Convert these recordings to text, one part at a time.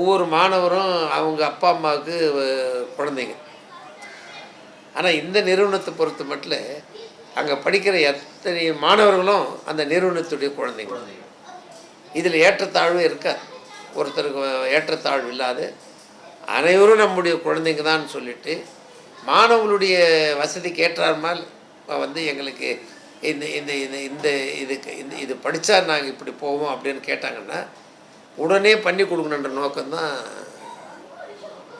ஒவ்வொரு மாணவரும் அவங்க அப்பா அம்மாவுக்கு குழந்தைங்க. ஆனால் இந்த நிறுவனத்தை பொறுத்த மட்டும் அங்கே படிக்கிற எத்தனை மாணவர்களும் அந்த நிறுவனத்துடைய குழந்தைங்க. இதில் ஏற்றத்தாழ்வு இருக்காது ஒருத்தருக்கு ஏற்றத்தாழ்வு இல்லாது அனைவரும் நம்முடைய குழந்தைங்க தான் சொல்லிட்டு மாணவர்களுடைய வசதிக்கு ஏற்றாமல் வந்து எங்களுக்கு இந்த இந்த இந்த இந்த இதுக்கு இந்த இது படித்தா நாங்கள் இப்படி போவோம் அப்படின்னு கேட்டாங்கன்னா உடனே பண்ணி கொடுக்கணுன்ற நோக்கம்தான்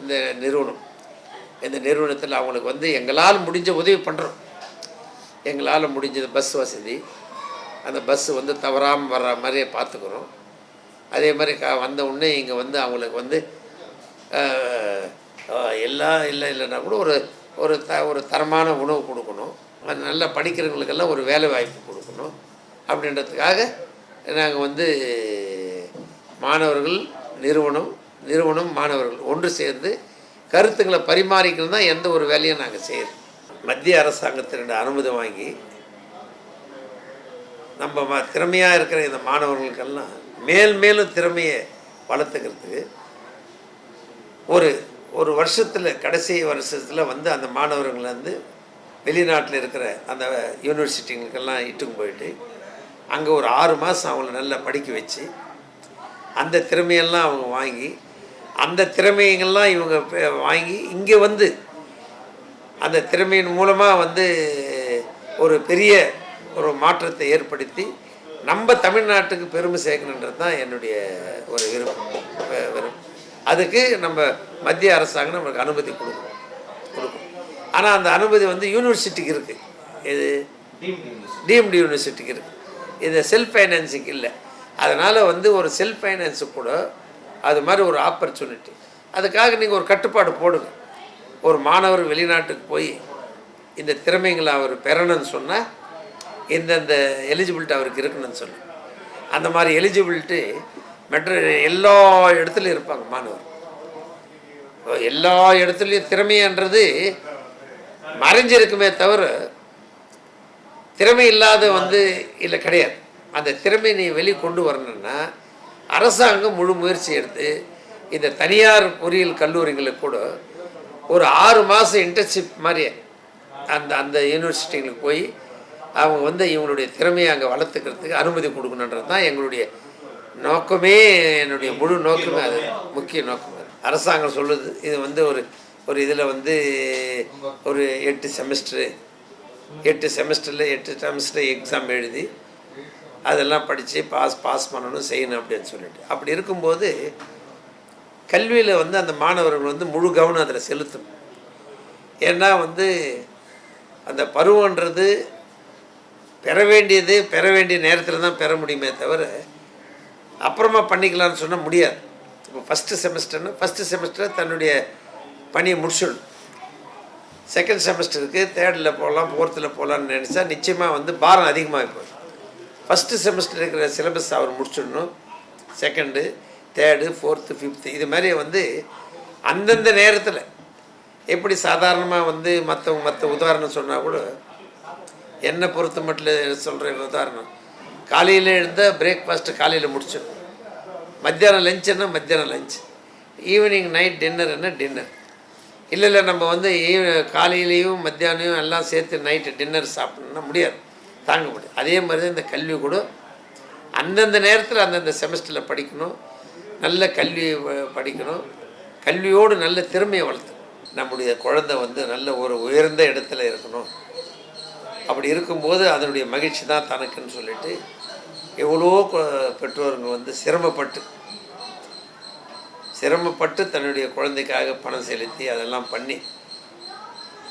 இந்த நிறுவனம். இந்த நிறுவனத்தில் அவங்களுக்கு வந்து எங்களால் முடிஞ்ச உதவி பண்ணுறோம் எங்களால் முடிஞ்சது பஸ் வசதி. அந்த பஸ்ஸு வந்து தவறாமல் வர்ற மாதிரியே பார்த்துக்குறோம். அதே மாதிரி க வந்த உடனே இங்கே வந்து அவங்களுக்கு வந்து எல்லாம் இல்லை இல்லைன்னா கூட ஒரு ஒரு த ஒரு தரமான உணவு கொடுக்கணும். நல்லா படிக்கிறவங்களுக்கெல்லாம் ஒரு வேலை வாய்ப்பு கொடுக்கணும். அப்படின்றதுக்காக நாங்கள் வந்து மாணவர்கள் நிறுவனம் நிறுவனம் மாணவர்கள் ஒன்று சேர்ந்து கருத்துக்களை பரிமாறிக்கணும் தான் எந்த ஒரு வேலையும் நாங்கள் செய்கிறோம் மத்திய அரசாங்கத்தினுடைய அனுமதி வாங்கி நம்ம ம திறமையாக இருக்கிற இந்த மாணவர்களுக்கெல்லாம் மேல் மேலும் திறமையை வளர்த்துக்கிறதுக்கு ஒரு ஒரு வருஷத்தில் கடைசி வருஷத்தில் வந்து அந்த மாணவர்களை வந்து வெளிநாட்டில் இருக்கிற அந்த யூனிவர்சிட்டிங்களுக்கெல்லாம் இட்டுக்கு போயிட்டு அங்கே ஒரு ஆறு மாதம் அவங்கள நல்லா படிக்க வச்சு அந்த திறமையெல்லாம் அவங்க வாங்கி அந்த திறமைகள்லாம் இவங்க வாங்கி இங்கே வந்து அந்த திறமையின் மூலமாக வந்து ஒரு பெரிய ஒரு மாற்றத்தை ஏற்படுத்தி நம்ம தமிழ்நாட்டுக்கு பெருமை சேர்க்கணுன்றது தான் என்னுடைய ஒரு விருப்பம் விருப்பம். அதுக்கு நம்ம மத்திய அரசாங்கம் நமக்கு அனுமதி கொடுக்கும் கொடுக்கும். ஆனால் அந்த அனுமதி வந்து யூனிவர்சிட்டிக்கு இருக்குது இது டிஎம்டி யூனிவர்சிட்டிக்கு இருக்குது இது செல்ஃப் ஃபைனான்சிங் இல்லை. அதனால் வந்து ஒரு செல்ஃப் ஃபைனான்ஸு கூட அது மாதிரி ஒரு ஆப்பர்ச்சுனிட்டி அதுக்காக நீங்கள் ஒரு கட்டுப்பாடு போடுங்க. ஒரு மாணவர் வெளிநாட்டுக்கு போய் இந்த திறமைகளை அவர் பெறணும்னு சொன்னால் இந்தந்த எலிஜிபிலிட்டி அவருக்கு இருக்கணும்னு சொன்னேன் அந்த மாதிரி எலிஜிபிலிட்டி மெட்ர எல்லா இடத்துலையும் இருப்பாங்க மாணவர். எல்லா இடத்துலையும் திறமைன்றது மறைஞ்சிருக்குமே தவிர திறமை இல்லாத வந்து இல்லை கிடையாது. அந்த திறமையை நீ வெளி கொண்டு வரணும்னா அரசாங்கம் முழு முயற்சி எடுத்து இந்த தனியார் பொறியியல் கல்லூரிகளுக்கு கூட ஒரு ஆறு மாதம் இன்டர்ன்ஷிப் மாதிரி அந்த அந்த யூனிவர்சிட்டிகளுக்கு போய் அவங்க வந்து இவங்களுடைய திறமையை அங்கே வளர்த்துக்கிறதுக்கு அனுமதி கொடுக்கணுன்றது தான் எங்களுடைய நோக்கமே என்னுடைய முழு நோக்கமே அது முக்கிய நோக்கம் அது. அரசாங்கம் சொல்லுது இது வந்து ஒரு ஒரு இதில் வந்து ஒரு எட்டு செமஸ்டரு எட்டு செமஸ்டரில் எட்டு செமஸ்டர் எக்ஸாம் எழுதி அதெல்லாம் படித்து பாஸ் பாஸ் பண்ணணும் செய்யணும் அப்படின்னு சொல்லிட்டு. அப்படி இருக்கும்போது கல்வியில் வந்து அந்த மாணவர்கள் வந்து முழு கவனம் அதில் செலுத்தணும் ஏன்னா வந்து அந்த பருவன்றது பெற வேண்டியது பெற வேண்டிய நேரத்தில் தான் பெற முடியுமே தவிர அப்புறமா பண்ணிக்கலாம்னு சொன்னால் முடியாது. இப்போ ஃபஸ்ட்டு செமஸ்டர்னா ஃபஸ்ட்டு செமஸ்டர் தன்னுடைய பணியை முடிச்சிடணும். செகண்ட் செமஸ்டருக்கு தேர்டில் போகலாம் ஃபோர்த்தில் போகலான்னு நினச்சா நிச்சயமாக வந்து பாரம் அதிகமாக போயிடும். ஃபஸ்ட்டு செமஸ்டர் இருக்கிற சிலபஸ் அவர் முடிச்சிடணும். செகண்டு தேர்டு ஃபோர்த்து ஃபிஃப்த்து இது மாதிரி வந்து அந்தந்த நேரத்தில் எப்படி சாதாரணமாக வந்து மற்றவங்க மற்ற உதாரணம் சொன்னால் கூட என்னை பொறுத்த மட்டும் சொல்கிற உதாரணம். காலையில் எழுந்தால் பிரேக்ஃபாஸ்ட்டு காலையில் முடிச்சிடணும். மத்தியானம் லஞ்சுன்னா மத்தியானம் லஞ்ச் ஈவினிங் நைட் டின்னர் என்ன டின்னர் இல்லை இல்லை நம்ம வந்து ஈவ- காலையிலையும் மத்தியானம் எல்லாம் சேர்த்து நைட்டு டின்னர் சாப்பிடணும்னா முடியாது. தாங்க முடியும் அதே மாதிரி தான் இந்த கல்வி கூட அந்தந்த நேரத்தில் அந்தந்த செமஸ்டரில் படிக்கணும். நல்ல கல்வி படிக்கணும். கல்வியோடு நல்ல திறமையை வளர்த்து நம்முடைய குழந்தை வந்து நல்ல ஒரு உயர்ந்த இடத்துல இருக்கணும். அப்படி இருக்கும்போது அதனுடைய மகிழ்ச்சி தான் தனக்குன்னு சொல்லிட்டு எவ்வளோ பெற்றோருங்க வந்து சிரமப்பட்டு சிரமப்பட்டு தன்னுடைய குழந்தைக்காக பணம் செலுத்தி அதெல்லாம் பண்ணி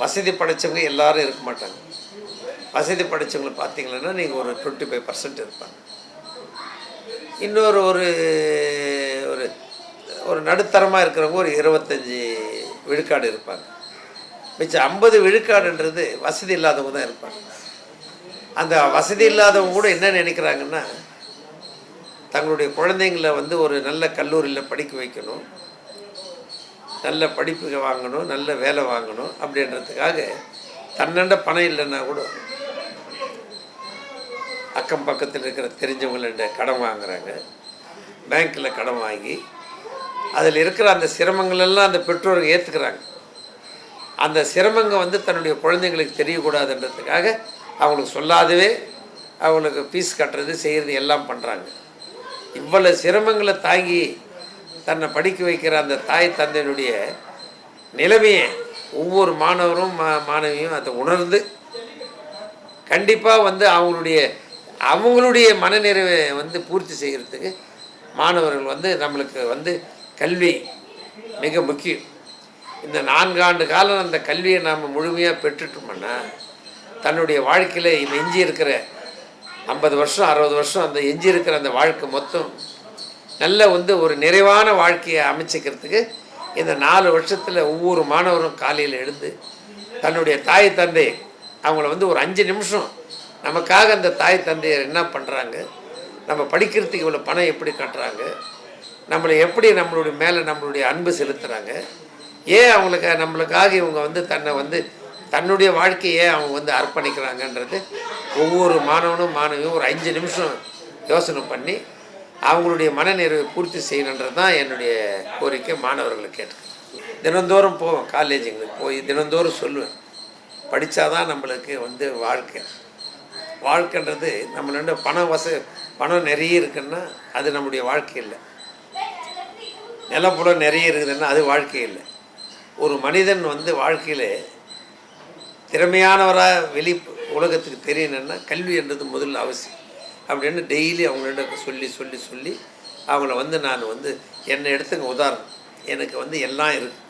வசதி படைச்சவங்க எல்லாரும் இருக்க மாட்டாங்க. வசதி படைச்சவங்களை பார்த்தீங்கன்னா நீங்கள் ஒரு டுவெண்ட்டி ஃபைவ் பர்சன்ட் இருப்பாங்க. இன்னொரு ஒரு ஒரு ஒரு நடுத்தரமாக இருக்கிறவங்க ஒரு இருபத்தஞ்சி விழுக்காடு இருப்பாங்க. மிச்சம் ஐம்பது விழுக்காடுன்றது வசதி இல்லாதவங்க தான் இருப்பாங்க. அந்த வசதி இல்லாதவங்க கூட என்ன நினைக்கிறாங்கன்னா தங்களுடைய குழந்தைங்களை வந்து ஒரு நல்ல கல்லூரியில் படிக்க வைக்கணும். நல்ல படிப்பு வாங்கணும் நல்ல வேலை வாங்கணும் அப்படின்றதுக்காக தன்னண்ட பணம் இல்லைன்னா கூட அக்கம் பக்கத்தில் இருக்கிற தெரிஞ்சவங்கள்ட்ட கடன் வாங்குறாங்க. பேங்க்கில் கடன் வாங்கி அதில் இருக்கிற அந்த சிரமங்கள் எல்லாம் அந்த பெற்றோர்கள் ஏற்றுக்கிறாங்க அந்த சிரமங்கள் வந்து தன்னுடைய குழந்தைங்களுக்கு தெரியக்கூடாதுன்றதுக்காக அவங்களுக்கு சொல்லாதவே அவங்களுக்கு ஃபீஸ் கட்டுறது செய்கிறது எல்லாம் பண்ணுறாங்க இவ்வளவு சிரமங்களை தாங்கி தன்னை படிக்க வைக்கிற அந்த தாய் தந்தையினுடைய நிலைமையை ஒவ்வொரு மாணவரும் மா மாணவியும் அதை உணர்ந்து கண்டிப்பாக வந்து அவங்களுடைய அவங்களுடைய மனநிறைவை வந்து பூர்த்தி செய்கிறதுக்கு மாணவர்கள் வந்து நம்மளுக்கு வந்து கல்வி மிக முக்கியம். இந்த நான்காண்டு காலம் அந்த கல்வியை நாம் முழுமையாக பெற்றுட்டோம்னா தன்னுடைய வாழ்க்கையில் எஞ்சி இருக்கிற ஐம்பது வருஷம் அறுபது வருஷம் அந்த எஞ்சி இருக்கிற அந்த வாழ்க்கை மொத்தம் நல்ல வந்து ஒரு நிறைவான வாழ்க்கையை அமைச்சிக்கிறதுக்கு இந்த நாலு வருஷத்தில் ஒவ்வொரு மாணவரும் காலையில் எழுந்து தன்னுடைய தாய் தந்தை அவங்கள வந்து ஒரு அஞ்சு நிமிஷம் நமக்காக அந்த தாய் தந்தையர் என்ன பண்ணுறாங்க நம்ம படிக்கிறதுக்கு இவ்வளோ பணம் எப்படி கட்டுறாங்க? நம்மளை எப்படி நம்மளுடைய மேலே நம்மளுடைய அன்பு செலுத்துகிறாங்க ஏன் அவங்களுக்கு நம்மளுக்காக இவங்க வந்து தன்னை வந்து தன்னுடைய வாழ்க்கையை அவங்க வந்து அர்ப்பணிக்கிறாங்கன்றது ஒவ்வொரு மாணவனும் மாணவியும் ஒரு அஞ்சு நிமிஷம் யோசனை பண்ணி அவங்களுடைய மனநிறைவை பூர்த்தி செய்யணுன்றது தான் என்னுடைய கோரிக்கை மாணவர்களுக்கு கேட்டேன் தினந்தோறும் போவேன் காலேஜுங்களுக்கு போய் தினந்தோறும் சொல்லுவேன். படித்தாதான் நம்மளுக்கு வந்து வாழ்க்கை வாழ்க்கைன்றது நம்மளோட பணம் வச பணம் நிறைய இருக்குன்னா அது நம்முடைய வாழ்க்கை இல்லை. நிலப்புலம் நிறைய இருக்குதுன்னா அது வாழ்க்கை இல்லை. ஒரு மனிதன் வந்து வாழ்க்கையில் திறமையானவராக வெளி உலகத்துக்கு தெரியணுன்னா கல்வி என்றது முதல்ல அவசியம். அப்படின்னு டெய்லி அவங்கள்ட்ட சொல்லி சொல்லி சொல்லி அவங்கள வந்து நான் வந்து என்னை எடுத்துங்க உதாரணம். எனக்கு வந்து எல்லாம் இருக்குது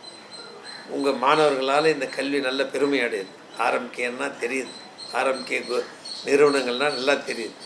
உங்கள் மாணவர்களால் இந்த கல்வி நல்ல பெருமை அடையுது ஆரம்பிக்கன்னா தெரியுது. ஆரம்பிக்க நிறுவனங்கள்லாம் நல்லா தெரியுது.